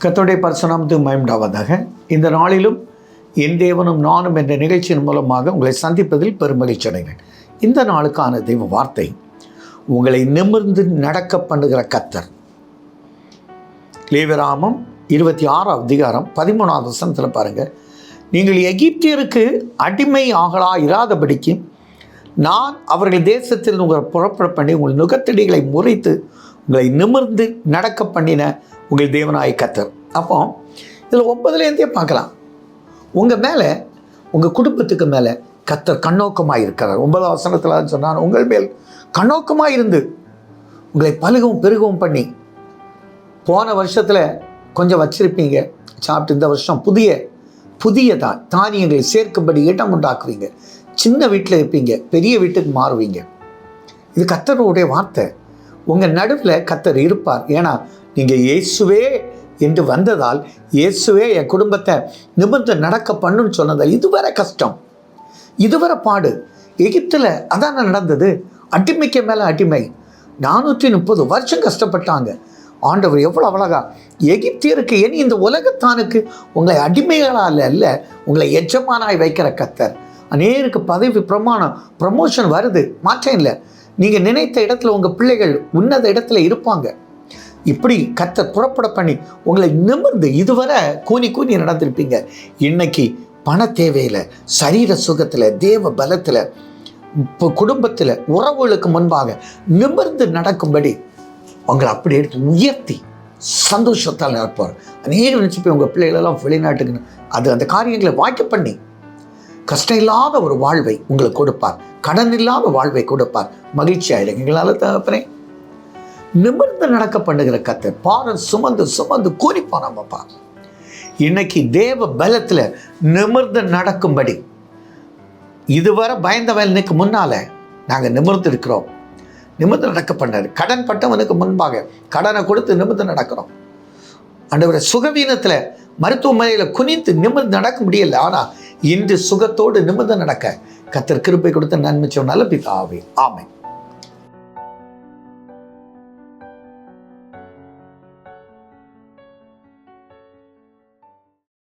கத்தோடைய பரிசுனாமத்து மயம்டாவதாக இந்த நாளிலும் என் தேவனும் நானும் என்ற நிகழ்ச்சியின் மூலமாக உங்களை சந்திப்பதில் பெருமகிழ்ச்சி அடைகிறேன் இந்த நாளுக்கான தெய்வ வார்த்தை உங்களை நிமிர்ந்து நடக்க பண்ணுகிற கத்தர் லேவராமம் இருபத்தி ஆறாம் அதிகாரம் பதிமூணாவது வசனத்தில் பாருங்கள் நீங்கள் எகிப்தியருக்கு அடிமை ஆகலா இராதபடிக்கு நான் அவர்கள் தேசத்தில் உங்களை புறப்பட பண்ணி உங்கள் நுகத்தடிகளை முறைத்து உங்களை நிமிர்ந்து நடக்க பண்ணின உங்கள் தேவனாய் கத்தர். அப்போ இதில் ஒன்பதுலேருந்தே பார்க்கலாம். உங்கள் மேலே உங்கள் குடும்பத்துக்கு மேலே கத்தர் கண்ணோக்கமாக இருக்கிறார். ஒன்பதாம் வசனத்தில் சொன்னான் உங்கள் மேல் கண்ணோக்கமாக இருந்து உங்களை பழுகவும் பெருகவும் பண்ணி போன வருஷத்தில் கொஞ்சம் வச்சுருப்பீங்க. சாப்பிட்டு இந்த வருஷம் புதிய புதிய தான் தானியங்களை சேர்க்கும்படி இடம் உண்டாக்குவீங்க. சின்ன வீட்டில் இருப்பீங்க பெரிய வீட்டுக்கு மாறுவீங்க. இது கத்தருடைய வார்த்தை. உங்கள் நடுவில் கத்தர் இருப்பார். ஏன்னா நீங்கள் இயேசுவே என்று வந்ததால் இயேசுவே என் குடும்பத்தை நிமிர்ந்து நடக்க பண்ணுன்னு சொன்னதால் இதுவரை கஷ்டம். இதுவரை பாடு. எகிப்தில் அதான் நடந்தது. அடிமைக்கு மேலே அடிமை. நானூற்றி முப்பது வருஷம் கஷ்டப்பட்டாங்க. ஆண்டவர் எவ்வளோ அழகா. எகிப்தியருக்கு இனி இந்த உலகத்தானுக்கு உங்களை அடிமைகளால் அல்ல உங்களை எஜமானாய் வைக்கிற கத்தர். அநேருக்கு பதவி பிரமாணம் ப்ரமோஷன் வருது. மாற்றம் இல்லை. நீங்கள் நினைத்த இடத்துல உங்கள் பிள்ளைகள் உன்னத இடத்துல இருப்பாங்க. இப்படி கத்தை புறப்பட பண்ணி உங்களை நிமிர்ந்து இதுவரை கூனி கூனி நடந்திருப்பீங்க. இன்னைக்கு பண தேவையில் சரீர சுகத்தில் தேவ பலத்தில் இப்போ குடும்பத்தில் உறவுகளுக்கு முன்பாக நிமிர்ந்து நடக்கும்படி உங்களை அப்படி எடுத்து உயர்த்தி சந்தோஷத்தால் நடப்பார் அநேக நினச்சி போய் உங்கள் பிள்ளைகளெல்லாம் வெளிநாட்டுக்குன்னு அது அந்த காரியங்களை வாய்க்க பண்ணி கஷ்டம் இல்லாத ஒரு வாழ்வை உங்களுக்கு கொடுப்பார். கடன் இல்லாத வாழ்வை கொடுப்பார். மகிழ்ச்சி எங்களால் தகப்பனே. நிமிர்ந்து நடக்க பண்ணுகிற கத்தை பாரம் சுமந்து சுமந்து கூறி நம்மப்பா. இன்னைக்கு தேவ பலத்தில் நிமிர்ந்து நடக்கும்படி. இதுவரை பயந்தவனுக்கு முன்னால் நாங்கள் நிமிர்ந்து இருக்கிறோம். நிமிர்ந்து நடக்க பண்ணார். கடன் பட்டவனுக்கு முன்பாக கடனை கொடுத்து நிமிர்ந்து நடக்கிறோம். ஆண்டவரை சுகவீனத்தில் மருத்துவமனையில் குனிந்து நிமிர்ந்து நடக்க முடியல. ஆனால் இன்று சுகத்தோடு நிமிர்ந்து நடக்க கத்தர் கிருப்பை கொடுத்த நன்மை சொன்னால பிதாவே. ஆமை